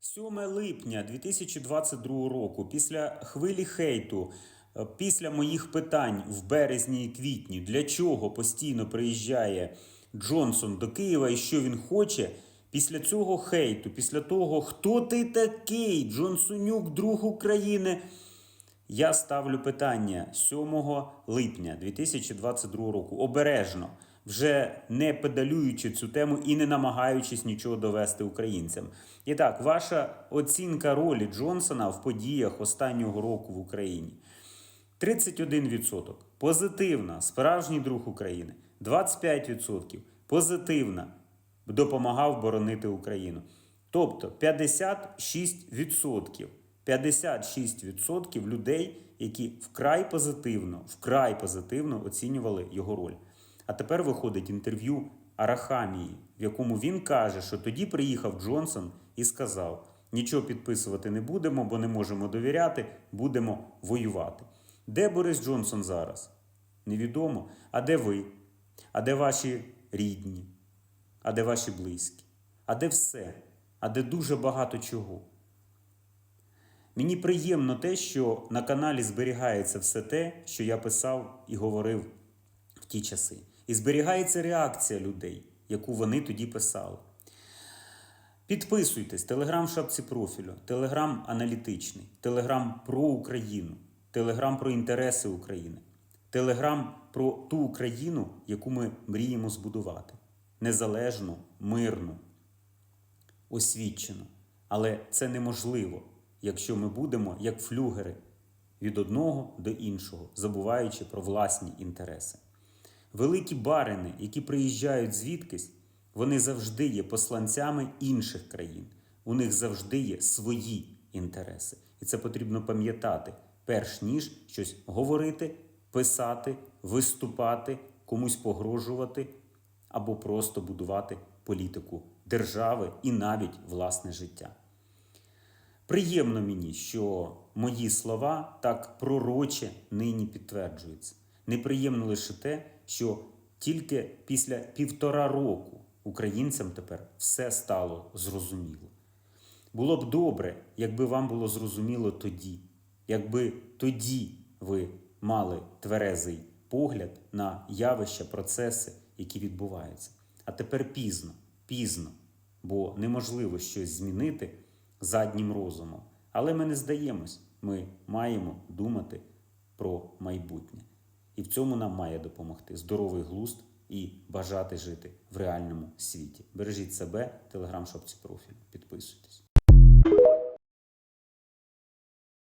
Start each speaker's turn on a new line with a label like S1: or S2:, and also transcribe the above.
S1: 7 липня 2022 року, після хвилі хейту, е, після моїх питань в березні і квітні, для чого постійно приїжджає Джонсон до Києва і що він хоче, після цього хейту, після того, хто ти такий, Джонсонюк, друг України. Я ставлю питання 7 липня 2022 року. Обережно, вже не педалюючи цю тему і не намагаючись нічого довести українцям. І так, ваша оцінка ролі Джонсона в подіях останнього року в Україні. 31% позитивна, справжній друг України. 25% позитивна, допомагав боронити Україну. Тобто 56%. 56% людей, які вкрай позитивно, вкрай позитивно оцінювали його роль. А тепер виходить інтерв'ю Арахамії, в якому він каже, що тоді приїхав Джонсон і сказав: нічого підписувати не будемо, бо не можемо довіряти, будемо воювати. Де Борис Джонсон зараз? Невідомо. А де ви? А де ваші рідні? А де ваші близькі? А де все? А де дуже багато чого? Мені приємно те, що на каналі зберігається все те, що я писав і говорив в ті часи. І зберігається реакція людей, яку вони тоді писали. Підписуйтесь, телеграм в шапці профілю, телеграм аналітичний, телеграм про Україну, телеграм про інтереси України, телеграм про ту Україну, яку ми мріємо збудувати. Незалежну, мирну, освічену. Але це неможливо, якщо ми будемо як флюгери від одного до іншого, забуваючи про власні інтереси. Великі барини, які приїжджають звідкись, вони завжди є посланцями інших країн. У них завжди є свої інтереси. І це потрібно пам'ятати, перш ніж щось говорити, писати, виступати, комусь погрожувати або просто будувати політику держави і навіть власне життя. Приємно мені, що мої слова так пророче нині підтверджуються. Неприємно лише те, що тільки після півтора року українцям тепер все стало зрозуміло. Було б добре, якби вам було зрозуміло тоді, якби тоді ви мали тверезий погляд на явища, процеси, які відбуваються. А тепер пізно, пізно, бо неможливо щось змінити заднім розумом. Але ми не здаємось, ми маємо думати про майбутнє. І в цьому нам має допомогти здоровий глузд і бажати жити в реальному світі. Бережіть себе, телеграм-шопці профіль. Підписуйтесь.